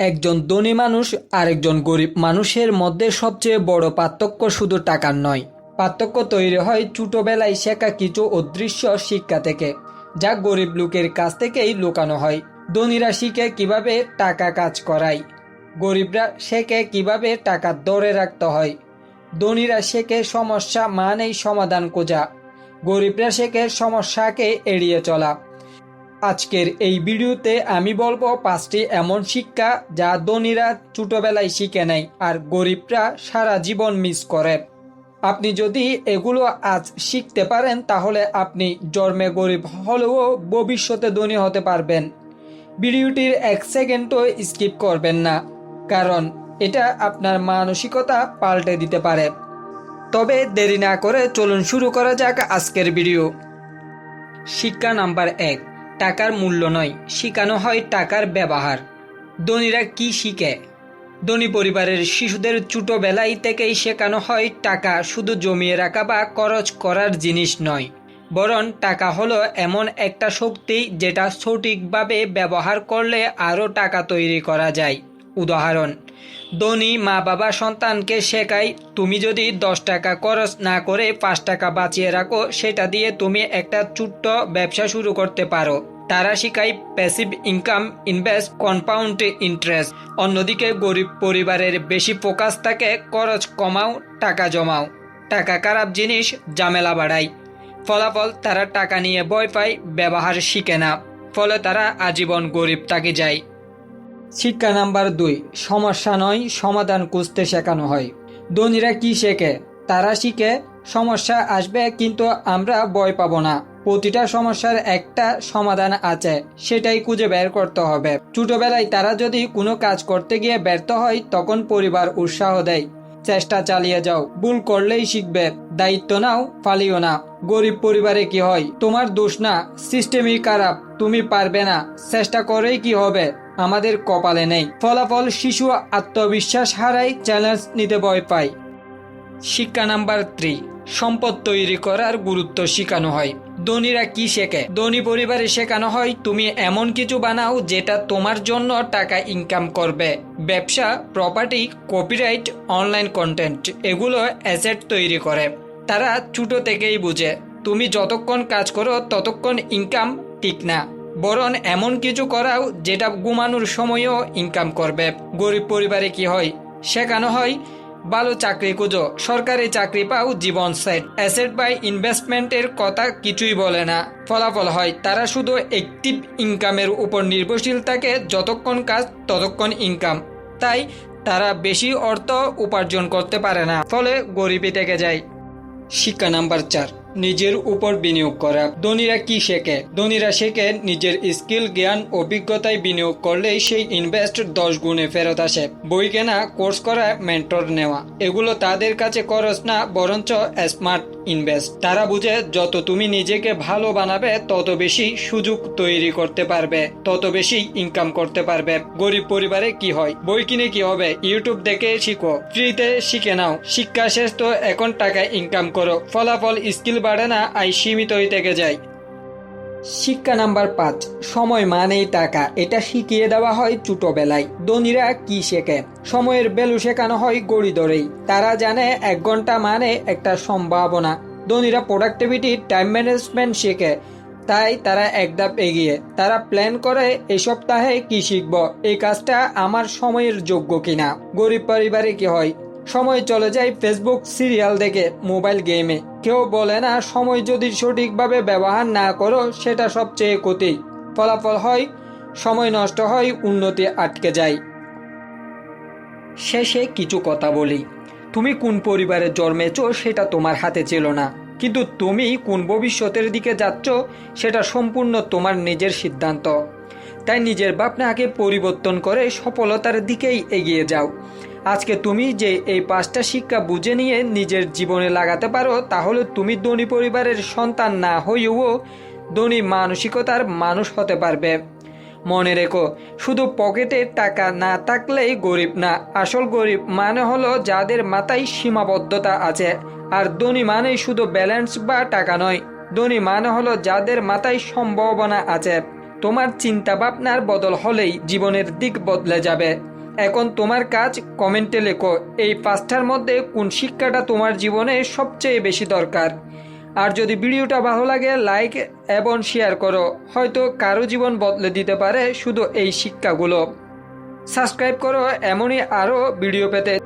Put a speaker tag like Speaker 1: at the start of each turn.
Speaker 1: একজন ধনী মানুষ আরেকজন গরিব মানুষের মধ্যে সবচেয়ে বড় পার্থক্য শুধু টাকার নয়। পার্থক্য তৈরি হয় ছোটবেলায় শেখা কিছু অদৃশ্য শিক্ষা থেকে, যা গরিব লোকের কাছ থেকেই লুকানো হয়। ধনীরা শিখে কীভাবে টাকা কাজ করায়। গরিবরা শেখে কীভাবে টাকা ধরে রাখতে হয়। ধনীরা শেখে সমস্যা মানেই সমাধান খোঁজা। গরিবরা শেখে সমস্যাকে এড়িয়ে চলা। আজকের এই ভিডিওতে আমি বলব পাঁচটি এমন শিক্ষা যা ধনীরা ছোটবেলায় শিখে নেয় আর গরিবরা সারা জীবন মিস করে। আপনি যদি এগুলো আজ শিখতে পারেন, তাহলে আপনি জন্মে গরিব হলেও ভবিষ্যতে ধনী হতে পারবেন। ভিডিওটির এক সেকেন্ডও স্কিপ করবেন না, কারণ এটা আপনার মানসিকতা পাল্টে দিতে পারে। তবে দেরি না করে চলুন শুরু করা যাক আজকের ভিডিও। শিক্ষা নাম্বার এক। টাকার মূল্য নয়, শেখানো হয় টাকার ব্যবহার। ধনীরা কি শিখে? ধনী পরিবারের শিশুদের ছোটবেলায় থেকেই শেখানো হয় টাকা শুধু জমিয়ে রাখা বা খরচ করার জিনিস নয়, বরং টাকা হলো এমন একটা শক্তি যেটা সঠিকভাবে ব্যবহার করলে আরও টাকা তৈরি করা যায়। উদাহরণ, ধনী মা বাবা সন্তানকে শেখায় তুমি যদি দশ টাকা খরচ না করে পাঁচ টাকা বাঁচিয়ে রাখো, সেটা দিয়ে তুমি একটা ছোট্ট ব্যবসা শুরু করতে পারো। তারা শিখায় passive income invest compound interest অন্যদিকে গরিব পরিবারের বেশি ফোকাস থাকে, খরচ কমাও, টাকা জমাও। টাকা খারাপ জিনিস, ঝামেলা বাড়ায়। ফলাফল তারা টাকা নিয়ে ভয় পায়, ব্যবহার শিখে না। ফলে তারা আজীবন গরিব তাকে যায়। শিক্ষা নাম্বার দুই, সমস্যা নয়, সমাধান খুঁজতে শেখানো হয়। ধনীরা কি শেখে? তারা শিখে, সমস্যা আসবে, কিন্তু আমরা ভয় পাবো না। প্রতিটা সমস্যার একটা সমাধান আছে, সেটাই খুঁজে বের করতে হবে। ছোটবেলায় তারা যদি কোনো কাজ করতে গিয়ে ব্যর্থ হয়, তখন পরিবার উৎসাহ দেয়, চেষ্টা চালিয়ে যাও, ভুল করলেই শিখবে, দায়িত্ব নাও ফালিও না। গরিব পরিবারে কি হয়? তোমার দোষ না, সিস্টেমই খারাপ, তুমি পারবে না, চেষ্টা করেই কি হবে? আমাদের কপালে নেই। ফলাফল, শিশু আত্মবিশ্বাস হারায় চ্যালেঞ্জ নিতে ভয় পায়। শিক্ষা নাম্বার থ্রি সম্পদ তৈরি করার গুরুত্ব শেখানো হয়। ধনীরা কি শেখে? ধনী পরিবারে শেখানো হয়, তুমি এমন কিছু বানাও যেটা তোমার জন্য টাকা ইনকাম করবে। ব্যবসা প্রপার্টি কপিরাইট অনলাইন কন্টেন্ট এগুলো অ্যাসেট তৈরি করে। তারা ছোট থেকেই বুঝে, তুমি যতক্ষণ কাজ করো, ততক্ষণ ইনকাম ঠিক না। বরং এমন কিছু করাও যেটা ঘুমানোর সময়ও ইনকাম করবে। গরিব পরিবারে কি হয়? শেখানো হয় ভালো চাকরি খুঁজো। সরকারি চাকরি পাও জীবন সেট। অ্যাসেট বাই ইনভেস্টমেন্টের কথা কিছুই বলে না। ফলাফল হয়, তারা শুধু অ্যাক্টিভ ইনকামের উপর নির্ভরশীল থাকে, যতক্ষণ কাজ ততক্ষণ ইনকাম তাই তারা বেশি অর্থ উপার্জন করতে পারে না, ফলে গরিবই থেকে যায়। শিক্ষা নাম্বার চার। নিজের উপর বিনিয়োগ করা। ধনীরা কি শেখে? ধনীরা শেখে নিজের স্কিল, জ্ঞান অভিজ্ঞতায় বিনিয়োগ করলেই সেই ইনভেস্ট দশ গুণে ফেরত আসে। বই কেনা, কোর্স করা মেন্টর নেওয়া, এগুলো তাদের কাছে খরচ না, বরঞ্চ স্মার্ট ইনভেস্ট তারা বুঝে যত তুমি নিজেকে ভালো বানাবে, তত বেশি সুযোগ তৈরি করতে পারবে, তত বেশি ইনকাম করতে পারবে। গরিব পরিবারে কি হয়? বই কিনে কি হবে? ইউটিউব দেখে শিখো। ফ্রিতে শিখে নাও। শিক্ষা শেষ তো এখন টাকা ইনকাম করো। ফলাফল স্কিল বাড়ে না, আই সীমিতই থেকে যায় শিক্ষা নাম্বার পাঁচ, সময় মানেই টাকা। এটা শিখিয়ে দেওয়া হয় ছোটবেলায়। ধনীরা কি শেখে? সময়ের বেলু শেখানো হয় গড়ি ধরেই তারা জানে এক ঘণ্টা মানে একটা সম্ভাবনা। ধনীরা প্রোডাক্টিভিটি টাইম ম্যানেজমেন্ট শেখে। তাই তারা এক ধাপ এগিয়ে। তারা প্ল্যান করে এই সপ্তাহে কি শিখব? এই কাজটা আমার সময়ের যোগ্য কিনা? গরিব পরিবারে কি হয়? সময় চলে যায় ফেসবুক সিরিয়াল দেখে মোবাইল গেমে কেউ বলে না, সময় যদি সঠিকভাবে ব্যবহার না করো, সেটা সবচেয়ে ক্ষতি। ফলাফল হয়, সময় নষ্ট হয়, উন্নতি আটকে যায়। শেষে কিছু কথা বলি। তুমি কোন পরিবারে জন্মেছ, সেটা তোমার হাতে ছিল না। কিন্তু তুমি কোন ভবিষ্যতের দিকে যাচ্ছ, সেটা সম্পূর্ণ তোমার নিজের সিদ্ধান্ত। তাই নিজের ভাবনাকে পরিবর্তন করে সফলতার দিকেই এগিয়ে যাও। আজকে তুমি যে এই পাঁচটা শিক্ষা বুঝে নিয়ে নিজের জীবনে লাগাতে পারো, তাহলে তুমি ধনী পরিবারের সন্তান না হইও ধনী মানসিকতার মানুষ হতে পারবে। মনে রেখো, শুধু পকেটে টাকা না থাকলেই গরিব না। আসল গরিব মানে হলো যাদের মাথায় সীমাবদ্ধতা আছে। আর ধনী মানেই শুধু ব্যালেন্স বা টাকা নয়। ধনী মানে হলো যাদের মাথায় সম্ভাবনা আছে। তোমার চিন্তা ভাবনার বদল হলেই জীবনের দিক বদলে যাবে। এখন তোমার কাজ কমেন্টে লেখো, এই পাঁচটার মধ্যে কোন শিক্ষাটা তোমার জীবনে সবচেয়ে বেশি দরকার? আর যদি ভিডিওটা ভালো লাগে, লাইক এবং শেয়ার করো, হয়তো কারও জীবন বদলে দিতে পারে শুধু এই শিক্ষাগুলো। সাবস্ক্রাইব করো, এমনই আরও ভিডিও পেতে